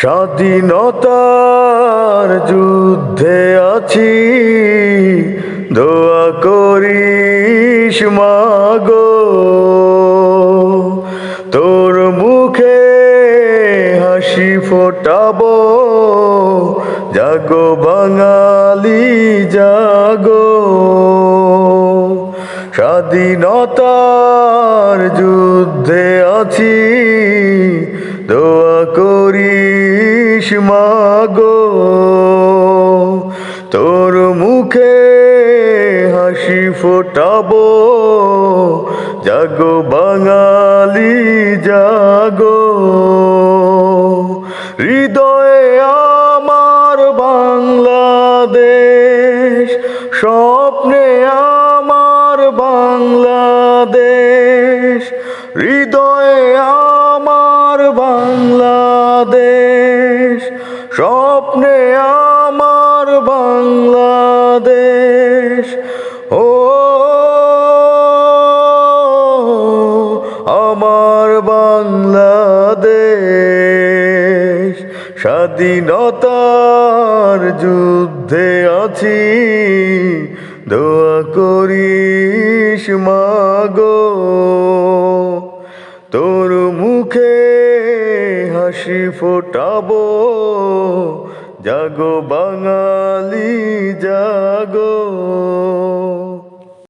স্বাধীনতার যুদ্ধে আছি। দোয়া করিস মাগো। তোর মুখে হাসি ফোটাবো। জাগো বাঙালি, জাগো। স্বাধীনতার যুদ্ধে আছি। করিস মাগো? তোর মুখে হাসি ফোটাবো। জাগো বাঙালি, জাগো। হৃদয়ে আমার বাংলাদেশ, স্বপ্নে আমার বাংলাদেশ। হৃদয়ে আমার বাংলাদেশ। স্বপ্নে আমার বাংলাদেশ। ও, আমার বাংলাদেশ। স্বাধীনতার যুদ্ধে আছি। দোয়া করিস মাগো। তোর মুখে হাসি ফোটাবো। জাগো বাঙালি জাগো।